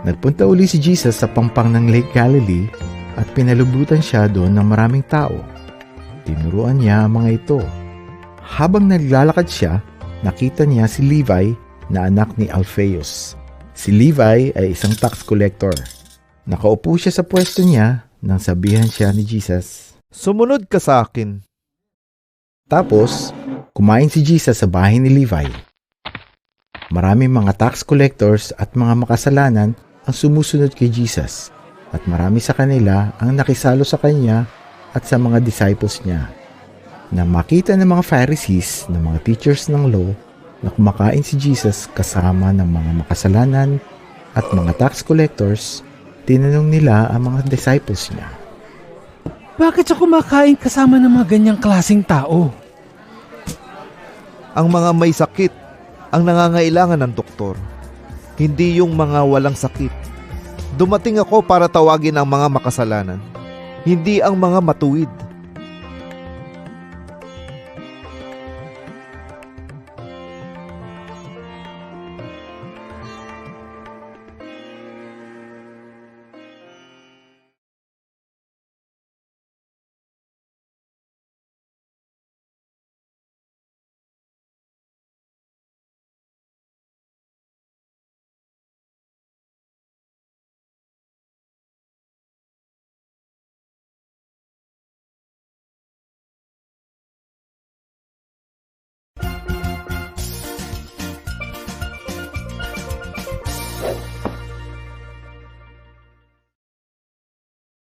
Nagpunta uli si Jesus sa pampang ng Lake Galilee at pinalubutan siya doon ng maraming tao. Tinuruan niya ang mga ito. Habang naglalakad siya, nakita niya si Levi na anak ni Alphaeus. Si Levi ay isang tax collector. Nakaupo siya sa pwesto niya nang sabihan siya ni Jesus. Sumunod ka sa akin. Tapos, kumain si Jesus sa bahay ni Levi. Maraming mga tax collectors at mga makasalanan ang sumusunod kay Jesus at marami sa kanila ang nakisalo sa kanya at sa mga disciples niya. Nang makita ng mga Pharisees ng mga teachers ng law na kumakain si Jesus kasama ng mga makasalanan at mga tax collectors, tinanong nila ang mga disciples niya. Bakit siya kumakain kasama ng mga ganyang klasing tao? Ang mga may sakit ang nangangailangan ng doktor. Hindi yung mga walang sakit. Dumating ako para tawagin ang mga makasalanan. Hindi ang mga matuwid. you.